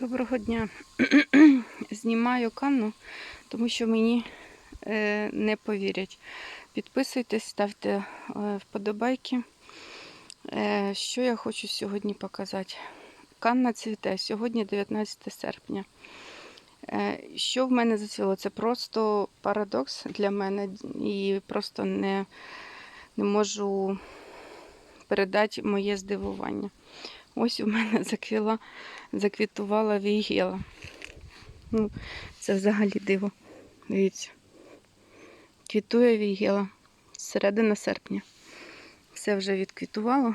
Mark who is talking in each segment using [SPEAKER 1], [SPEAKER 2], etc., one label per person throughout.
[SPEAKER 1] Доброго дня. Знімаю канну, тому що мені е, не повірять. Підписуйтесь, ставте е, вподобайки. Е, що я хочу сьогодні показати? Канна цвіте. Сьогодні 19 серпня. Е, що в мене зацвіло? Це просто парадокс для мене і просто не, не можу передати моє здивування. Ось у мене заквіла, заквітувала вігела. Ну, це взагалі диво. Дивіться. Квітує вігела з середини серпня. Все вже відквітувало.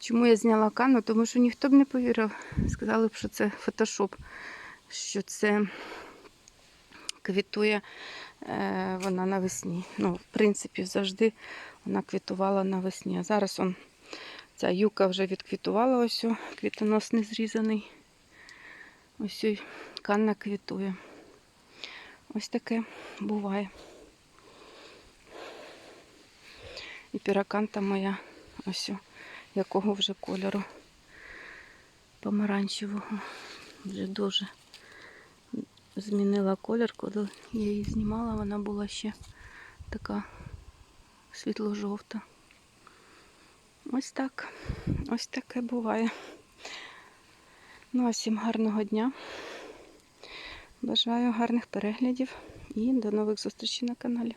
[SPEAKER 1] Чому я зняла кану? Тому що ніхто б не повірив. Сказали б, що це фотошоп, що це квітує вона навесні. Ну, в принципі, завжди вона квітувала навесні. А зараз он Ця юка вже відквітувала, ось о, квітонос не зрізаний. Ось ой, канна квітує. Ось таке буває. І піраканта моя, ось о, якого вже кольору помаранчевого. Вже дуже змінила колір, коли я її знімала, вона була ще така світло-жовта. Ось так. Ось таке буває. Ну, а всім гарного дня. Бажаю гарних переглядів і до нових зустрічей на каналі.